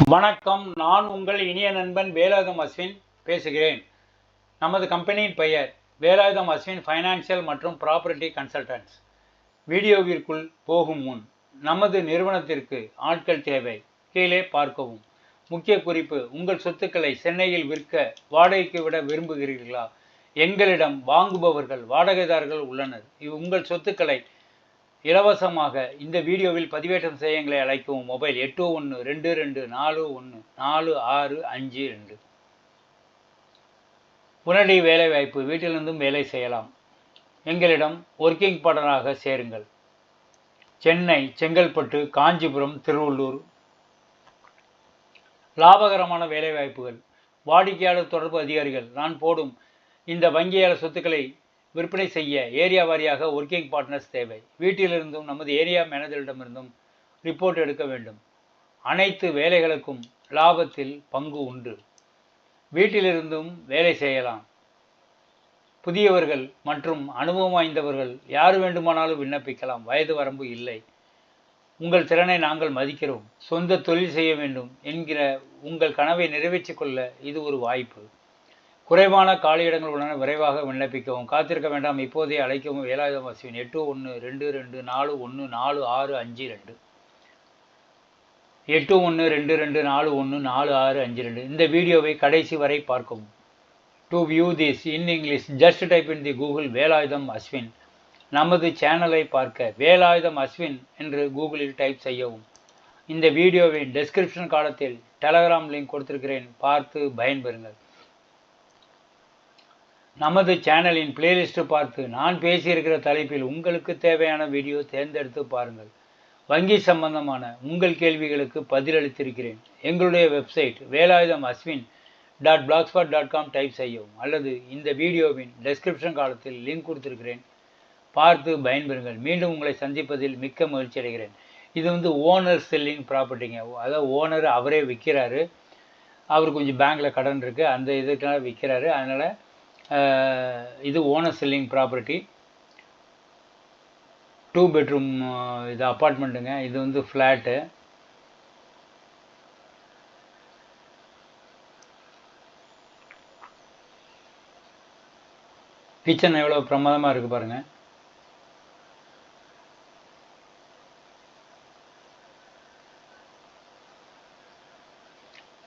வணக்கம். நான் உங்கள் இனிய நண்பன் வேலாயுதம் அஸ்வின் பேசுகிறேன். நமது கம்பெனியின் பெயர் வேலாயுதம் அஸ்வின் ஃபைனான்சியல் மற்றும் ப்ராப்பர்ட்டி கன்சல்டன்ஸ் வீடியோவிற்குள் போகும் முன் நமது நிறுவனத்திற்கு ஆட்கள் தேவை. கீழே பார்க்கவும். முக்கிய குறிப்பு உங்கள் சொத்துக்களை சென்னையில் விற்க வாடகைக்கு விட விரும்புகிறீர்களா? எங்களிடம் வாங்குபவர்கள் வாடகைதாரர்கள் உள்ளனர். இவ் உங்கள் சொத்துக்களை இலவசமாக இந்த வீடியோவில் பதிவேற்றம் செய்ய எங்களை அழைக்கவும் மொபைல் எட்டு ஒன்று ரெண்டு ரெண்டு நாலு ஒன்று நாலு ஆறு அஞ்சு ரெண்டு. உடனடி வேலைவாய்ப்பு வீட்டிலிருந்தும் வேலை செய்யலாம். எங்களிடம் ஒர்க்கிங் பார்ட்னராக சேருங்கள். சென்னை செங்கல்பட்டு காஞ்சிபுரம் திருவள்ளூர். லாபகரமான வேலைவாய்ப்புகள் வாடிக்கையாளர் தொடர்பு அதிகாரிகள் நான் போடும் இந்த வங்கியாளர் சொத்துக்களை விற்பனை செய்ய ஏரியா வாரியாக ஒர்க்கிங் பார்ட்னர்ஸ் தேவை. வீட்டிலிருந்தும் நமது ஏரியா மேனேஜரிடமிருந்தும் ரிப்போர்ட் எடுக்க வேண்டும். அனைத்து வேலைகளுக்கும் லாபத்தில் பங்கு உண்டு. வீட்டிலிருந்தும் வேலை செய்யலாம். புதியவர்கள் மற்றும் அனுபவம் வாய்ந்தவர்கள் யார் வேண்டுமானாலும் விண்ணப்பிக்கலாம். வயது வரம்பு இல்லை. உங்கள் திறனை நாங்கள் மதிக்கிறோம். சொந்த தொழில் செய்ய வேண்டும் என்கிற உங்கள் கனவை நிறைவேற்றிக் கொள்ள இது ஒரு வாய்ப்பு. குறைவான காலியிடங்கள் உள்ளன விரைவாக விண்ணப்பிக்கவும். காத்திருக்க வேண்டாம். இப்போதே அழைக்கவும் வேலாயுதம் வசிவன் எட்டு ஒன்று ரெண்டு ரெண்டு நாலு ஒன்று நாலு ஆறு அஞ்சு ரெண்டு. எட்டு ஒன்று ரெண்டு ரெண்டு நாலு ஒன்று நாலு ஆறு அஞ்சு ரெண்டு. இந்த வீடியோவை கடைசி வரை பார்க்கவும். To view this in English just type in the Google Velayutham Ashwin. நமது சேனலை பார்க்க வேலாயுதம் அஸ்வின் என்று கூகுளில் டைப் செய்யவும். இந்த வீடியோவின் டெஸ்கிரிப்ஷன் காலத்தில் டெலகிராம் லிங்க் கொடுத்திருக்கிறேன். பார்த்து பயன்பெறுங்கள். நமது சேனலின் பிளேலிஸ்ட்டு பார்த்து நான் பேசியிருக்கிற தலைப்பில் உங்களுக்கு தேவையான வீடியோ தேர்ந்தெடுத்து பாருங்கள். வங்கி சம்பந்தமான உங்கள் கேள்விகளுக்கு பதிலளித்திருக்கிறேன். எங்களுடைய website Velayutham Ashwin dot blogspot dot com type செய்யவும் அல்லது இந்த வீடியோவின் டெஸ்கிரிப்ஷன் காலத்தில் லிங்க் கொடுத்துருக்கிறேன். பார்த்து பயன்பெறுங்கள். மீண்டும் உங்களை சந்திப்பதில் மிக்க மகிழ்ச்சி அடைகிறேன். இது வந்து ஓனர் செல்லிங் ப்ராப்பர்ட்டிங்க அதாவது ஓனர் அவரே விற்கிறாரு. அவர் கொஞ்சம் பேங்க்கில் கடன் இருக்குது அந்த இதுக்கெல்லாம் விற்கிறாரு. அதனால் இது owner selling property. Two bedroom இது அப்பார்ட்மெண்ட்டுங்க இது வந்து ஃப்ளாட்டு கிச்சன் எவ்வளோ பிரமாதமாக இருக்குது பாருங்கள்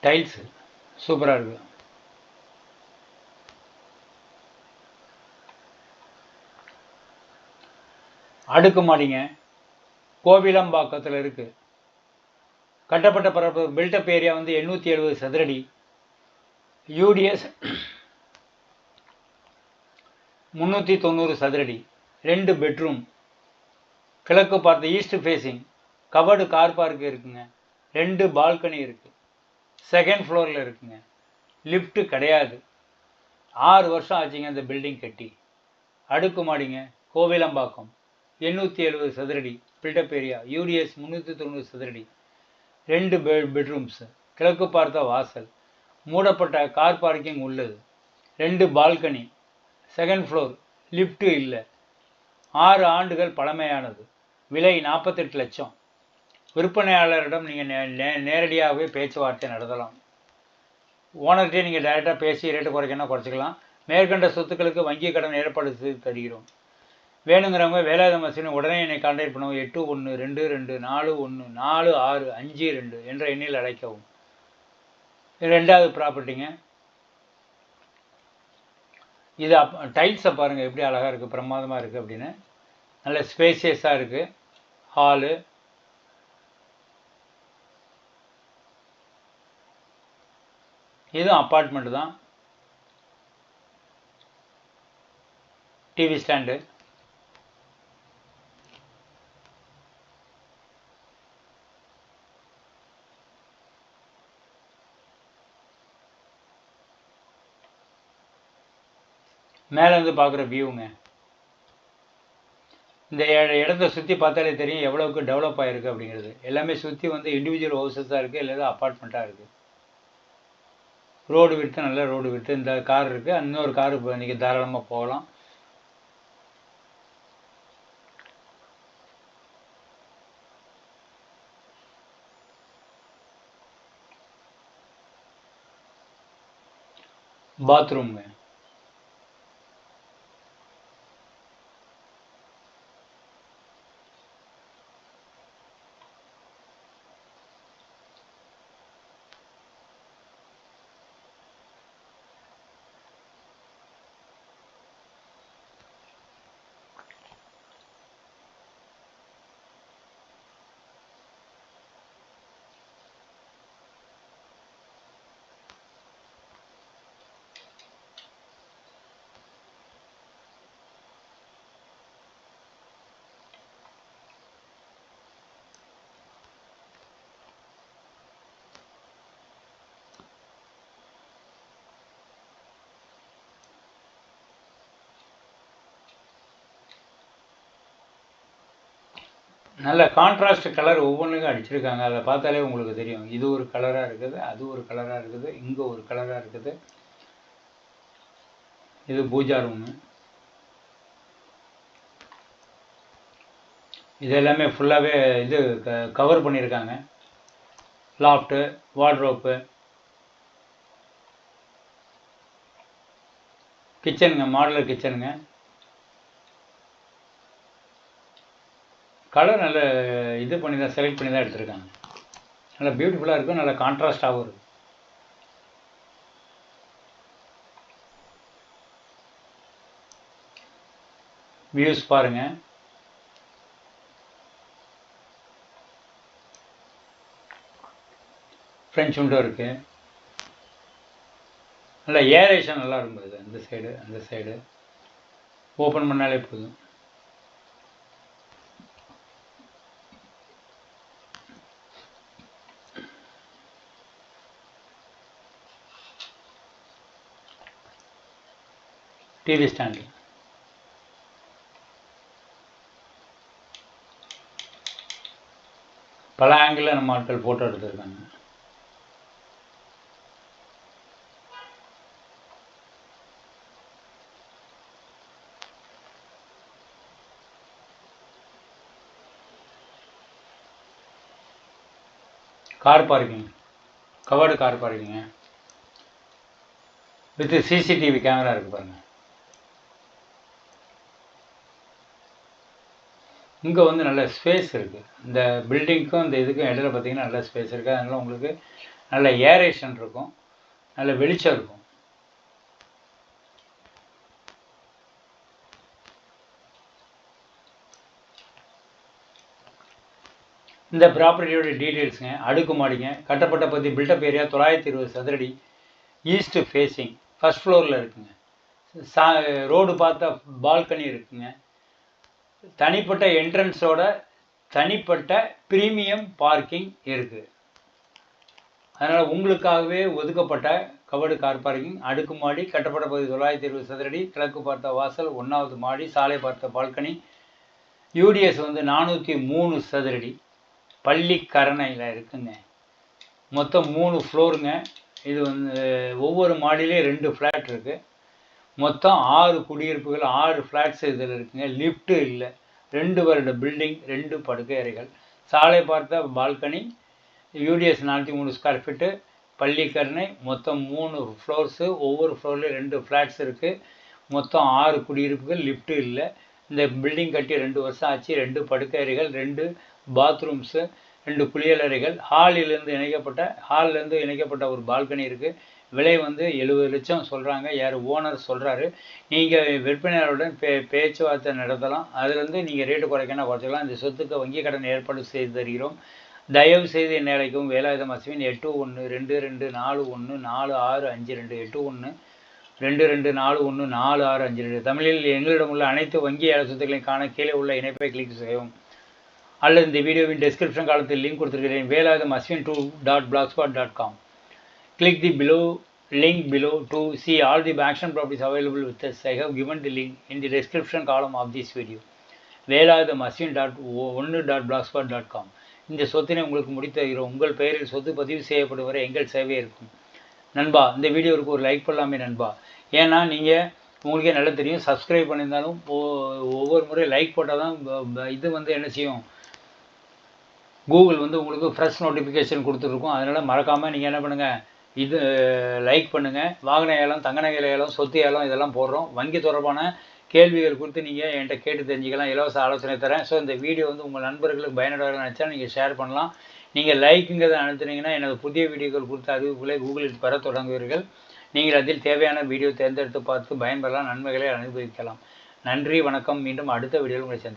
டைல்ஸு சூப்பராக இருக்குது அடுக்குமாடிங்க. கோவிலம்பாக்கத்தில் இருக்குது கட்டப்பட்ட பரப்பு பில்டப் ஏரியா வந்து எண்ணூற்றி எழுபது சதுரடி. யூடிஎஸ் முந்நூற்றி தொண்ணூறு சதுரடி. ரெண்டு பெட்ரூம். கிழக்கு பார்த்த east facing. Covered car park இருக்குங்க. ரெண்டு பால்கனி இருக்குது செகண்ட் ஃப்ளோரில் இருக்குங்க. லிஃப்ட்டு கிடையாது. ஆறு வருஷம் ஆச்சுங்க அந்த பில்டிங் கட்டி. அடுக்குமாடிங்க கோவிலம்பாக்கம். எண்ணூற்றி எழுபது சதுரடி பில்டப் ஏரியா யூடிஎஸ் முந்நூற்றி தொண்ணூறு சதுரடி. ரெண்டு பெ பெட்ரூம்ஸு கிழக்கு பார்த்த வாசல் மூடப்பட்ட கார் பார்க்கிங் உள்ளது. ரெண்டு பால்கனி செகண்ட் ஃப்ளோர் லிஃப்ட்டு இல்லை. ஆறு ஆண்டுகள் பழமையானது விலை நாற்பத்தெட்டு லட்சம். விற்பனையாளரிடம் நீங்கள் நே நே நேரடியாகவே பேச்சுவார்த்தை நடத்தலாம். ஓனர்கிட்டே நீங்கள் டைரெக்டாக பேசி ரேட்டு குறைக்கணும் குறைச்சிக்கலாம். மேற்கண்ட சொத்துக்களுக்கு வங்கி கடன் ஏற்பாடு செய்து தருகிறோம். வேணுங்கிறவங்க வேலாயுத மசினு உடனே என்னை கான்டாக்ட் பண்ணுவோம். எட்டு ஒன்று ரெண்டு ரெண்டு நாலு ஒன்று நாலு ஆறு அஞ்சு ரெண்டு என்ற எண்ணில் அழைக்கவும். ரெண்டாவது ப்ராப்பர்ட்டிங்க இது அப் டைல்ஸை பாருங்கள் எப்படி அழகாக இருக்குது பிரமாதமாக இருக்குது அப்படின்னு. நல்ல ஸ்பேசியஸாக இருக்குது ஹாலு இதுவும் அப்பார்ட்மெண்ட்டு தான். டிவி ஸ்டாண்டு மேலேருந்து பார்க்குற வியூங்க இந்த இடத்த சுற்றி பார்த்தாலே தெரியும் எவ்வளோவுக்கு டெவலப் ஆகிருக்கு அப்படிங்கிறது. எல்லாமே சுற்றி வந்து இண்டிவிஜுவல் ஹவுசஸாக இருக்குது இல்லை அப்பார்ட்மெண்ட்டாக இருக்குது ரோடு விட்டு நல்ல ரோடு விட்டு இந்த கார் இருக்குது இன்னொரு கார் இப்போ இன்றைக்கி தாராளமாக போகலாம். பாத்ரூம்ங்க நல்ல கான்ட்ராஸ்ட் கலர் ஒவ்வொன்றுக்கும் அடிச்சிருக்காங்க. அதை பார்த்தாலே உங்களுக்கு தெரியும். இது ஒரு கலராக இருக்குது அது ஒரு கலராக இருக்குது இங்கே ஒரு கலராக இருக்குது. இது பூஜா ரூமு இது எல்லாமே ஃபுல்லாகவே இது கவர் பண்ணியிருக்காங்க. லாஃப்ட்டு வார்ட்ரோப்பு கிச்சனுங்க மாடலர் கிச்சனுங்க கலர் நல்ல இது பண்ணி தான் செலக்ட் பண்ணி தான் எடுத்திருக்காங்க. நல்லா பியூட்டிஃபுல்லாக இருக்கும் நல்லா கான்ட்ராஸ்டாகவும் இருக்கும். வியூஸ் பாருங்கள் ஃப்ரெஞ்ச் விண்டோ இருக்குது நல்லா ஏரேஷன் நல்லா இருக்கும் இது இந்த சைடு அந்த சைடு ஓப்பன் பண்ணாலே போதும். டிவி ஸ்டாண்டு பல ஆங்கிளில் நம்ம ஆட்கள் ஃபோட்டோ எடுத்திருக்காங்க. Car parking covered car parking with CCTV camera இருக்கு பாருங்கள் இங்கே வந்து நல்ல ஸ்பேஸ் இருக்குது இந்த பில்டிங்க்கும் இந்த இதுக்கும் இடையில பார்த்திங்கன்னா நல்ல ஸ்பேஸ் இருக்குது அதனால் உங்களுக்கு நல்ல ஏரேஷன் இருக்கும். நல்ல வெளிச்சம் இருக்கும். இந்த ப்ராப்பர்ட்டியோட டீட்டெயில்ஸுங்க அடுக்குமாடிங்க கட்டப்பட்ட பற்றி பில்டப் ஏரியா தொள்ளாயிரத்தி இருபது சதுரடி ஈஸ்ட் ஃபேஸிங் ஃபர்ஸ்ட் ஃப்ளோரில் இருக்குங்க. சா ரோடு பார்த்தா பால்கனி இருக்குங்க. தனிப்பட்ட என்ட்ரன்ஸோட தனிப்பட்ட ப்ரீமியம் பார்க்கிங் இருக்குது. அதனால் உங்களுக்காகவே ஒதுக்கப்பட்ட கவர்டு கார் பார்க்கிங் அடுக்குமாடி கட்டப்பட்ட பகுதி தொள்ளாயிரத்தி இருபது சதுரடி கிழக்கு பார்த்த வாசல் ஒன்றாவது மாடி சாலை பார்த்த பால்கனி யூடிஎஸ் வந்து நானூற்றி மூணு சதுரடி. பள்ளிக்கரணையில் இருக்குங்க. மொத்தம் மூணு ஃப்ளோருங்க. இது வந்து ஒவ்வொரு மாடியிலையும் ரெண்டு ஃப்ளாட் இருக்குது மொத்தம் ஆறு குடியிருப்புகள் ஆறு ஃப்ளாட்ஸ் இதில் இருக்குங்க. லிஃப்ட்டு இல்லை. ரெண்டு வருட பில்டிங் ரெண்டு படுக்கை அறைகள். சாலை பார்த்த பால்கனி யூடிஎஸ் நானூற்றி மூணு ஸ்கொயர் ஃபீட்டு பள்ளிக்கரணை மொத்தம் மூணு ஃப்ளோர்ஸு ஒவ்வொரு ஃப்ளோர்லேயும் ரெண்டு ஃப்ளாட்ஸ் இருக்குது மொத்தம் ஆறு குடியிருப்புகள் லிஃப்ட்டு இல்லை. இந்த பில்டிங் கட்டி ரெண்டு வருஷம் ஆச்சு. ரெண்டு படுக்கை அறைகள் ரெண்டு பாத்ரூம்ஸு ரெண்டு குளியலறைகள் ஹாலிலேருந்து இணைக்கப்பட்ட ஹாலிலேருந்து இணைக்கப்பட்ட ஒரு பால்கனி இருக்குது விலை வந்து எழுபது லட்சம் சொல்கிறாங்க யார் ஓனர் சொல்கிறாரு நீங்கள் விற்பனையாளருடன் பே பேச்சுவார்த்தை நடத்தலாம். அதுலேருந்து நீங்கள் ரேட்டு குறைக்கணும் குறைச்சிக்கலாம். இந்த சொத்துக்கு வங்கி கடன் ஏற்பாடு செய்து தருகிறோம். தயவு செய்து என்னை அழைக்கும் வேலாயுதம் அஸ்வின் எட்டு ஒன்று ரெண்டு ரெண்டு நாலு ஒன்று நாலு ஆறு அஞ்சு ரெண்டு எட்டு ஒன்று ரெண்டு ரெண்டு நாலு ஒன்று நாலு ஆறு அஞ்சு ரெண்டு. தமிழில் எங்களிடம் உள்ள அனைத்து வங்கி ஏல சொத்துக்களையும் காண கீழே உள்ள இணைப்பை கிளிக் செய்யவும். அல்லது இந்த வீடியோவின் டெஸ்கிரிப்ஷன் காலத்தில் லிங்க் கொடுத்துருக்கிறேன். Velayutham Ashwin two dot blogspot dot com click the below link below to see all the action properties available with us. I have given the link in the description column of this video. Velayutham dot dot com இந்த சொத்தினை உங்களுக்கு முடித்து தருகிறோம் உங்கள் பெயரில் சொத்து பதிவு செய்யப்படும் வரை எங்கள் சேவை இருக்கும். நண்பா இந்த வீடியோவுக்கு ஒரு லைக் பண்ணலாமே நண்பா. ஏன்னா நீங்கள் உங்களுக்கே நல்லா தெரியும். சப்ஸ்கிரைப் பண்ணியிருந்தாலும் ஒவ்வொரு முறை லைக் போட்டால் தான் இது வந்து என்ன செய்யும்? கூகுள் வந்து உங்களுக்கு ஃப்ரெஷ் நோட்டிஃபிகேஷன் கொடுத்துருக்கும். அதனால் மறக்காமல் நீங்கள் என்ன பண்ணுங்கள் இது லைக் பண்ணுங்கள் வாகன ஏலம் தங்க நகை ஏலம் சொத்து ஏலம் இதெல்லாம் போடுறோம். வங்கி தொடர்பான கேள்விகள் குறித்து நீங்கள் என்கிட்ட கேட்டு தெரிஞ்சுக்கலாம். இலவச ஆலோசனை தரேன். ஸோ இந்த வீடியோ வந்து உங்கள் நண்பர்களுக்கு பயனுள்ளதாக நினச்சா நீங்கள் ஷேர் பண்ணலாம். நீங்கள் லைக்குங்கிறத அனுப்புனீங்கன்னா எனது புதிய வீடியோக்கள் குறித்த அறிவிப்புகளை கூகுளில் பெற தொடங்குவீர்கள். நீங்கள் அதில் தேவையான வீடியோ தேர்ந்தெடுத்து பார்த்து பயன்பெறலாம். நன்மைகளை அனுபவிக்கலாம். நன்றி வணக்கம். மீண்டும் அடுத்த வீடியோவில் உங்களை சந்தி